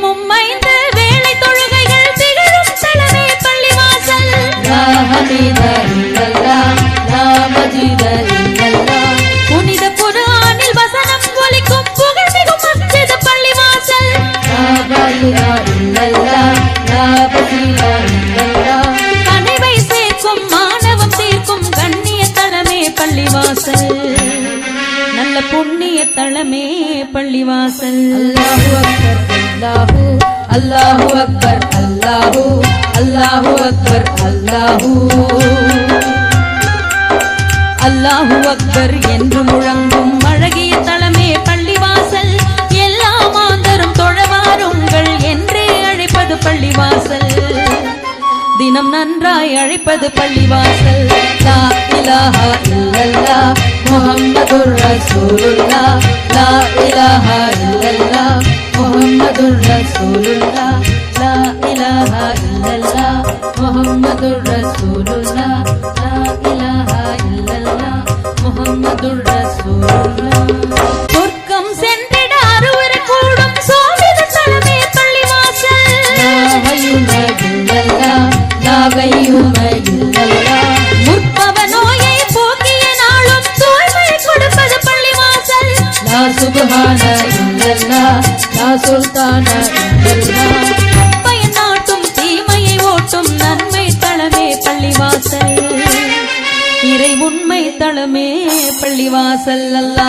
தினமும் ஐந்து வேலை தொழுகைகள் திகழும் தளமே பள்ளிவாசல். புனித பொது ஆணில் வசனம் ஒலிக்கும் புகழ் மிகும் அச்சித பள்ளிவாசல். கனவை சேர்க்கும் மாணவம் பள்ளிவாசல். நல்ல புண்ணிய தளமே பள்ளிவாசல். அல்லாஹ் அக்பர். அல்லாஹு அல்லாஹு அக்பர் அல்லாஹு அல்லாஹு அக்பர் அல்லாஹு. அல்லாஹு அக்பர் என்று முழங்கும் அழகிய தளமே பள்ளிவாசல். எல்லா மாந்தரும் தொழவாருங்கள் என்றே அழைப்பது பள்ளிவாசல். தினம் நன்றாய் அழைப்பது பள்ளிவாசல். லா ரசூலுல்லாஹ். محمد رسول الله لا إله إلا الله محمد رسول الله لا إله إلا الله محمد رسول الله சொர்க்கம் சென்றிட அறுவர் கூடும் சோதித தலமே பள்ளிவாசல் لا غيوم إلا الله لا غيوم إلا الله முற்பவ நோயை போக்கிய நாளும் தூய்மை கொடுப்பது பள்ளிவாசல் لا سبحان إلا الله யா சுல்தானா பயனாட்டும் தீமையை ஓட்டும் நன்மை தளமே பள்ளிவாசல். இறை உண்மை தளமே பள்ளிவாசல் அல்லா.